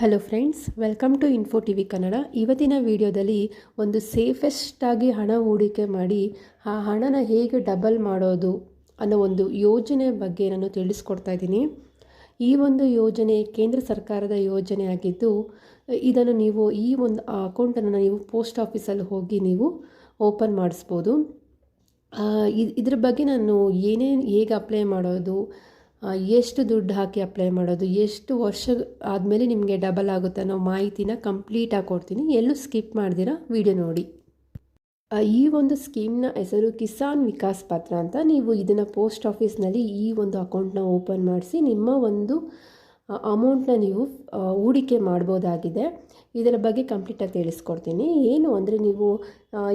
Hello friends welcome to info T V Kannada ಇವತ್ತಿನ ವಿಡಿಯೋದಲ್ಲಿ ಒಂದು ಸೇಫೆಸ್ಟಾಗಿ ಹಣ ಹೂಡಿಕೆ ಮಾಡಿ ಆ ಹಣನ ಹೇಗೆ ಡಬಲ್ ಮಾಡೋದು ಅನ್ನೋ ಒಂದು ಯೋಜನೆ ಬಗ್ಗೆ ನಾನು ತಿಳಿಸ್ಕೊಡ್ತಾ ಇದ್ದೀನಿ. ಈ ಒಂದು ಯೋಜನೆ ಕೇಂದ್ರ ಸರ್ಕಾರದ ಯೋಜನೆ ಆಗಿದ್ದು, ಇದನ್ನು ನೀವು ಈ ಒಂದು ಅಕೌಂಟನ್ನು ನೀವು ಪೋಸ್ಟ್ ಆಫೀಸಲ್ಲಿ ಹೋಗಿ ನೀವು ಓಪನ್ ಮಾಡಿಸ್ಬೋದು. ಇದ್ರ ಬಗ್ಗೆ ನಾನು ಏನೇನು, ಹೇಗೆ ಅಪ್ಲೈ ಮಾಡೋದು ಎಷ್ಟು ದುಡ್ಡು ಹಾಕಿ ಅಪ್ಲೈ ಮಾಡೋದು, ಎಷ್ಟು ವರ್ಷ ಆದಮೇಲೆ ನಿಮಗೆ ಡಬಲ್ ಆಗುತ್ತೆ ಅನ್ನೋ ಮಾಹಿತಿನ ಕಂಪ್ಲೀಟಾಗಿ ಕೊಡ್ತೀನಿ. ಎಲ್ಲೂ ಸ್ಕಿಪ್ ಮಾಡ್ದಿರಾ ವಿಡಿಯೋ ನೋಡಿ. ಈ ಒಂದು ಸ್ಕೀಮ್ನ ಹೆಸರು ಕಿಸಾನ್ ವಿಕಾಸ್ ಪತ್ರ ಅಂತ ನೀವು ಇದನ್ನು ಪೋಸ್ಟ್ ಆಫೀಸ್ನಲ್ಲಿ ಈ ಒಂದು ಅಕೌಂಟ್ನ ಓಪನ್ ಮಾಡಿಸಿ ನಿಮ್ಮ ಒಂದು ಅಮೌಂಟ್ನ ನೀವು ಹೂಡಿಕೆ ಮಾಡ್ಬೋದಾಗಿದೆ. ಇದರ ಬಗ್ಗೆ ಕಂಪ್ಲೀಟಾಗಿ ತಿಳಿಸ್ಕೊಡ್ತೀನಿ. ಏನು ಅಂದರೆ ನೀವು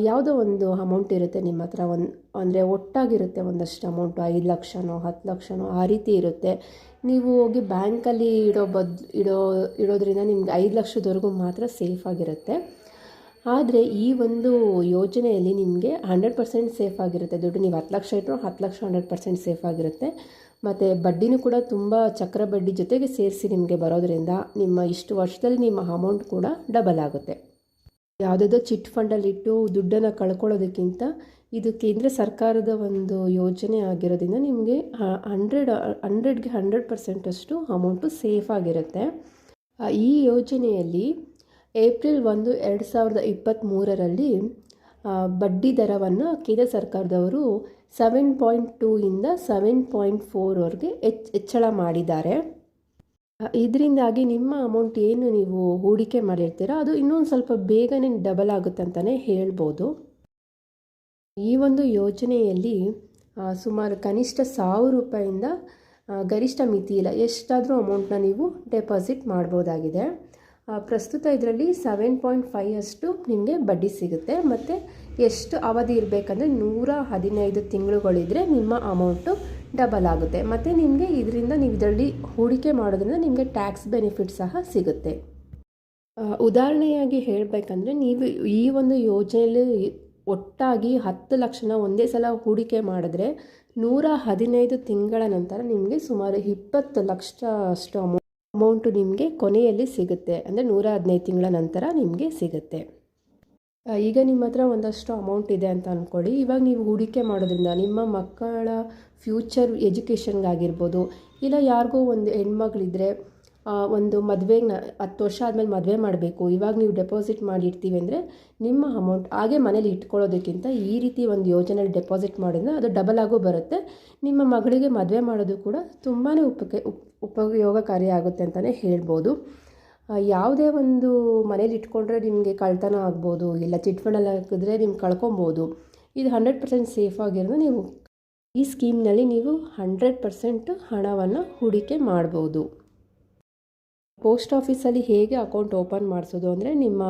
ಯಾವುದೋ ಒಂದು ಅಮೌಂಟ್ ಇರುತ್ತೆ ನಿಮ್ಮ ಹತ್ರ. ಒಂದು, ಅಂದರೆ ಒಟ್ಟಾಗಿರುತ್ತೆ ಒಂದಷ್ಟು ಅಮೌಂಟು ಐದು ಲಕ್ಷನೋ, ಹತ್ತು ಲಕ್ಷನೋ, ಆ ರೀತಿ ಇರುತ್ತೆ. ನೀವು ಹೋಗಿ ಬ್ಯಾಂಕಲ್ಲಿ ಇಡೋ ಬದ್, ಇಡೋ, ಇಡೋದ್ರಿಂದ ನಿಮ್ಗೆ ಐದು ಲಕ್ಷದವರೆಗೂ ಮಾತ್ರ ಸೇಫ್ ಆಗಿರುತ್ತೆ. ಆದರೆ ಈ ಒಂದು ಯೋಜನೆಯಲ್ಲಿ ನಿಮಗೆ ಹಂಡ್ರೆಡ್ ಪರ್ಸೆಂಟ್ ಸೇಫ್ ಆಗಿರುತ್ತೆ. ದುಡ್ಡು ನೀವು ಹತ್ತು ಲಕ್ಷ ಇಟ್ಟರು ಹತ್ತು ಲಕ್ಷ ಹಂಡ್ರೆಡ್ ಪರ್ಸೆಂಟ್ ಸೇಫ್ ಆಗಿರುತ್ತೆ. ಮತ್ತು ಬಡ್ಡಿನೂ ಕೂಡ ತುಂಬ ಚಕ್ರ ಬಡ್ಡಿ ಜೊತೆಗೆ ಸೇರಿಸಿ ನಿಮಗೆ ಬರೋದರಿಂದ ನಿಮ್ಮ ಇಷ್ಟು ವರ್ಷದಲ್ಲಿ ನಿಮ್ಮ ಅಮೌಂಟ್ ಕೂಡ ಡಬಲ್ ಆಗುತ್ತೆ. ಯಾವುದಾದ್ರೂ ಚಿಟ್ ಫಂಡಲ್ಲಿಟ್ಟು ದುಡ್ಡನ್ನು ಕಳ್ಕೊಳ್ಳೋದಕ್ಕಿಂತ ಇದು ಕೇಂದ್ರ ಸರ್ಕಾರದ ಒಂದು ಯೋಜನೆ ಆಗಿರೋದ್ರಿಂದ ನಿಮಗೆ ಹಂಡ್ರೆಡ್ ಹಂಡ್ರೆಡ್ಗೆ ಹಂಡ್ರೆಡ್ ಪರ್ಸೆಂಟಷ್ಟು ಅಮೌಂಟು ಸೇಫ್ ಆಗಿರುತ್ತೆ. ಈ ಯೋಜನೆಯಲ್ಲಿ ಏಪ್ರಿಲ್ ಒಂದು, ಎರಡು ಸಾವಿರದ ಇಪ್ಪತ್ತ್ಮೂರರಲ್ಲಿ ಬಡ್ಡಿ ದರವನ್ನು ಕೇಂದ್ರ ಸರ್ಕಾರದವರು ಸೆವೆನ್ ಪಾಯಿಂಟ್ ಟೂ ಇಂದ ಸೆವೆನ್ ಪಾಯಿಂಟ್ ಫೋರ್ವರೆಗೆ ಹೆಚ್ ಹೆಚ್ಚಳ ಮಾಡಿದ್ದಾರೆ. ಇದರಿಂದಾಗಿ ನಿಮ್ಮ ಅಮೌಂಟ್ ಏನು ನೀವು ಹೂಡಿಕೆ ಮಾಡಿರ್ತೀರ, ಅದು ಇನ್ನೊಂದು ಸ್ವಲ್ಪ ಬೇಗನೆ ಡಬಲ್ ಆಗುತ್ತೆ ಅಂತಲೇ ಹೇಳ್ಬೋದು. ಈ ಒಂದು ಯೋಜನೆಯಲ್ಲಿ ಸುಮಾರು ಕನಿಷ್ಠ ಸಾವಿರ ರೂಪಾಯಿಂದ ಗರಿಷ್ಠ ಮಿತಿ ಇಲ್ಲ, ಎಷ್ಟಾದರೂ ಅಮೌಂಟ್ನ ನೀವು ಡೆಪಾಸಿಟ್ ಮಾಡ್ಬೋದಾಗಿದೆ. ಪ್ರಸ್ತುತ ಇದರಲ್ಲಿ ಸೆವೆನ್ ಪಾಯಿಂಟ್ ಫೈವ್ ಅಷ್ಟು ನಿಮಗೆ ಬಡ್ಡಿ ಸಿಗುತ್ತೆ. ಮತ್ತು ಎಷ್ಟು ಅವಧಿ ಇರಬೇಕಂದ್ರೆ ನೂರ ಹದಿನೈದು ತಿಂಗಳುಗಳಿದ್ರೆ ನಿಮ್ಮ ಅಮೌಂಟು ಡಬಲ್ ಆಗುತ್ತೆ. ಮತ್ತು ನಿಮಗೆ ಇದರಿಂದ ನೀವು ಇದರಲ್ಲಿ ಹೂಡಿಕೆ ಮಾಡೋದ್ರಿಂದ ನಿಮಗೆ ಟ್ಯಾಕ್ಸ್ ಬೆನಿಫಿಟ್ ಸಹ ಸಿಗುತ್ತೆ. ಉದಾಹರಣೆಯಾಗಿ ಹೇಳಬೇಕಂದ್ರೆ ನೀವು ಈ ಒಂದು ಯೋಜನೆಯಲ್ಲಿ ಒಟ್ಟಾಗಿ ಹತ್ತು ಲಕ್ಷನ ಒಂದೇ ಸಲ ಹೂಡಿಕೆ ಮಾಡಿದ್ರೆ ನೂರ ಹದಿನೈದು ತಿಂಗಳ ನಂತರ ನಿಮಗೆ ಸುಮಾರು ಇಪ್ಪತ್ತು ಲಕ್ಷ ಅಷ್ಟು ಅಮೌಂಟ್ ಅಮೌಂಟು ನಿಮಗೆ ಕೊನೆಯಲ್ಲಿ ಸಿಗುತ್ತೆ. ಅಂದರೆ ನೂರ ಹದಿನೈದು ತಿಂಗಳ ನಂತರ ನಿಮಗೆ ಸಿಗುತ್ತೆ. ಈಗ ನಿಮ್ಮ ಹತ್ರ ಒಂದಷ್ಟು ಅಮೌಂಟ್ ಇದೆ ಅಂತ ಅಂದ್ಕೊಳ್ಳಿ ಇವಾಗ ನೀವು ಹೂಡಿಕೆ ಮಾಡೋದ್ರಿಂದ ನಿಮ್ಮ ಮಕ್ಕಳ ಫ್ಯೂಚರ್ ಎಜುಕೇಷನ್ಗಾಗಿರ್ಬೋದು, ಇಲ್ಲ ಯಾರಿಗೋ ಒಂದು ಹೆಣ್ಮಗಳಿದ್ರೆ ಒಂದು ಮದುವೆಗೆ ಹತ್ತು ವರ್ಷ ಆದಮೇಲೆ ಮದುವೆ ಮಾಡಬೇಕು. ಇವಾಗ ನೀವು ಡೆಪಾಸಿಟ್ ಮಾಡಿರ್ತೀವಿ ಅಂದರೆ ನಿಮ್ಮ ಅಮೌಂಟ್ ಹಾಗೆ ಮನೇಲಿ ಇಟ್ಕೊಳ್ಳೋದಕ್ಕಿಂತ ಈ ರೀತಿ ಒಂದು ಯೋಜನೆಯಲ್ಲಿ ಡೆಪಾಸಿಟ್ ಮಾಡಿದ್ರೆ ಅದು ಡಬಲ್ ಆಗೋ ಬರುತ್ತೆ. ನಿಮ್ಮ ಮಗಳಿಗೆ ಮದುವೆ ಮಾಡೋದು ಕೂಡ ತುಂಬಾ ಉಪಕೆ ಉಪಯೋಗಕಾರಿ ಆಗುತ್ತೆ ಅಂತಲೇ ಹೇಳ್ಬೋದು. ಯಾವುದೇ ಒಂದು ಮನೇಲಿ ಇಟ್ಕೊಂಡ್ರೆ ನಿಮಗೆ ಕಳ್ತನ ಆಗ್ಬೋದು, ಇಲ್ಲ ಚಿಟ್ಫಂಡಲ್ಲಿ ಹಾಕಿದ್ರೆ ನಿಮ್ಗೆ ಕಳ್ಕೊಬೋದು. ಇದು ಹಂಡ್ರೆಡ್ ಪರ್ಸೆಂಟ್ ಸೇಫ್ ಆಗಿರೋದು ನೀವು ಈ ಸ್ಕೀಮ್ನಲ್ಲಿ ನೀವು ಹಂಡ್ರೆಡ್ ಪರ್ಸೆಂಟ್ ಹಣವನ್ನು ಹೂಡಿಕೆ ಮಾಡ್ಬೋದು. ಪೋಸ್ಟ್ ಆಫೀಸಲ್ಲಿ ಹೇಗೆ ಅಕೌಂಟ್ ಓಪನ್ ಮಾಡಿಸೋದು ಅಂದರೆ ನಿಮ್ಮ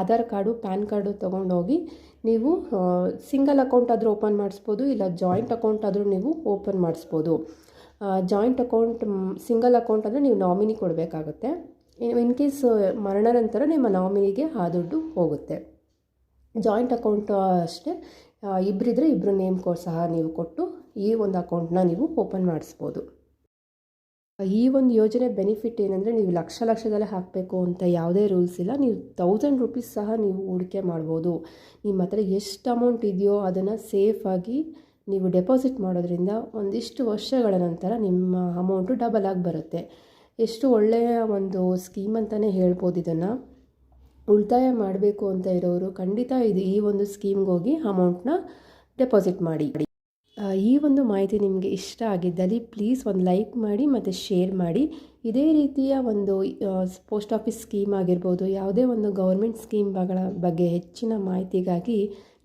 ಆಧಾರ್ ಕಾರ್ಡು, ಪ್ಯಾನ್ ಕಾರ್ಡು ತೊಗೊಂಡೋಗಿ ನೀವು ಸಿಂಗಲ್ ಅಕೌಂಟ್ ಆದರೂ ಓಪನ್ ಮಾಡಿಸ್ಬೋದು ಇಲ್ಲ ಜಾಯಿಂಟ್ ಅಕೌಂಟ್ ಆದರೂ ನೀವು ಓಪನ್ ಮಾಡಿಸ್ಬೋದು. ಜಾಯಿಂಟ್ ಅಕೌಂಟ್ ಸಿಂಗಲ್ ಅಕೌಂಟ್ ಅಂದರೆ ನೀವು ನಾಮಿನಿ ಕೊಡಬೇಕಾಗುತ್ತೆ. ಇನ್ ಕೇಸ್ ಮರಣ ನಂತರ ನಿಮ್ಮ ನಾಮಿನಿಗೆ ಆ ದುಡ್ಡು ಹೋಗುತ್ತೆ. ಜಾಯಿಂಟ್ ಅಕೌಂಟು ಅಷ್ಟೇ ಇಬ್ಬರಿದ್ರೆ ಇಬ್ಬರು ನೇಮ್ ಕೋ ಸಹ ನೀವು ಕೊಟ್ಟು ಈ ಒಂದು ಅಕೌಂಟನ್ನ ನೀವು ಓಪನ್ ಮಾಡಿಸ್ಬೋದು. ಈ ಒಂದು ಯೋಜನೆ ಬೆನಿಫಿಟ್ ಏನಂದರೆ ನೀವು ಲಕ್ಷ ಲಕ್ಷದಲ್ಲೇ ಹಾಕಬೇಕು ಅಂತ ಯಾವುದೇ ರೂಲ್ಸ್ ಇಲ್ಲ. ನೀವು ತೌಸಂಡ್ ರುಪೀಸ್ ಸಹ ನೀವು ಹೂಡಿಕೆ ಮಾಡ್ಬೋದು. ನಿಮ್ಮ ಹತ್ರ ಎಷ್ಟು ಅಮೌಂಟ್ ಇದೆಯೋ ಅದನ್ನು ಸೇಫಾಗಿ ನೀವು ಡೆಪಾಸಿಟ್ ಮಾಡೋದ್ರಿಂದ ಒಂದಿಷ್ಟು ವರ್ಷಗಳ ನಂತರ ನಿಮ್ಮ ಅಮೌಂಟು ಡಬಲ್ ಆಗಿ ಬರುತ್ತೆ. ಎಷ್ಟು ಒಳ್ಳೆಯ ಒಂದು ಸ್ಕೀಮ್ ಅಂತಲೇ ಹೇಳ್ಬೋದು ಇದನ್ನು. ಉಳಿತಾಯ ಮಾಡಬೇಕು ಅಂತ ಇರೋರು ಖಂಡಿತ ಇದು ಈ ಒಂದು ಸ್ಕೀಮ್ಗೆ ಹೋಗಿ ಅಮೌಂಟ್ನ ಡೆಪಾಸಿಟ್ ಮಾಡಿ. ಈ ಒಂದು ಮಾಹಿತಿ ನಿಮಗೆ ಇಷ್ಟ ಆಗಿದ್ದಲ್ಲಿ ಪ್ಲೀಸ್ ಒಂದು ಲೈಕ್ ಮಾಡಿ ಮತ್ತು ಶೇರ್ ಮಾಡಿ. ಇದೇ ರೀತಿಯ ಒಂದು ಪೋಸ್ಟ್ ಆಫೀಸ್ ಸ್ಕೀಮ್ ಆಗಿರ್ಬೋದು, ಯಾವುದೇ ಒಂದು ಗೌರ್ಮೆಂಟ್ ಸ್ಕೀಮ್ಗಳ ಬಗ್ಗೆ ಹೆಚ್ಚಿನ ಮಾಹಿತಿಗಾಗಿ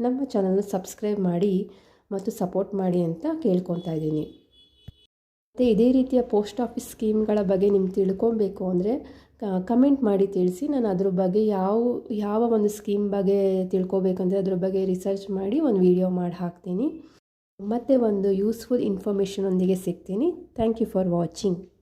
ನಮ್ಮ ಚಾನಲ್ನ ಸಬ್ಸ್ಕ್ರೈಬ್ ಮಾಡಿ ಮತ್ತು ಸಪೋರ್ಟ್ ಮಾಡಿ ಅಂತ ಕೇಳ್ಕೊತಾ ಇದ್ದೀನಿ. ಮತ್ತು ಇದೇ ರೀತಿಯ ಪೋಸ್ಟ್ ಆಫೀಸ್ ಸ್ಕೀಮ್ಗಳ ಬಗ್ಗೆ ನಿಮ್ಗೆ ತಿಳ್ಕೊಬೇಕು ಅಂದರೆ ಕಮೆಂಟ್ ಮಾಡಿ ತಿಳಿಸಿ. ನಾನು ಅದ್ರ ಬಗ್ಗೆ ಯಾವ ಯಾವ ಒಂದು ಸ್ಕೀಮ್ ಬಗ್ಗೆ ತಿಳ್ಕೊಬೇಕಂದ್ರೆ ಅದ್ರ ಬಗ್ಗೆ ರಿಸರ್ಚ್ ಮಾಡಿ ಒಂದು ವಿಡಿಯೋ ಮಾಡಿ ಹಾಕ್ತೀನಿ ಮತ್ತು ಒಂದು ಯೂಸ್ಫುಲ್ ಇನ್ಫಾರ್ಮೇಷನ್ ಒಂದಿಗೆ ಸಿಗ್ತೀನಿ. Thank you for watching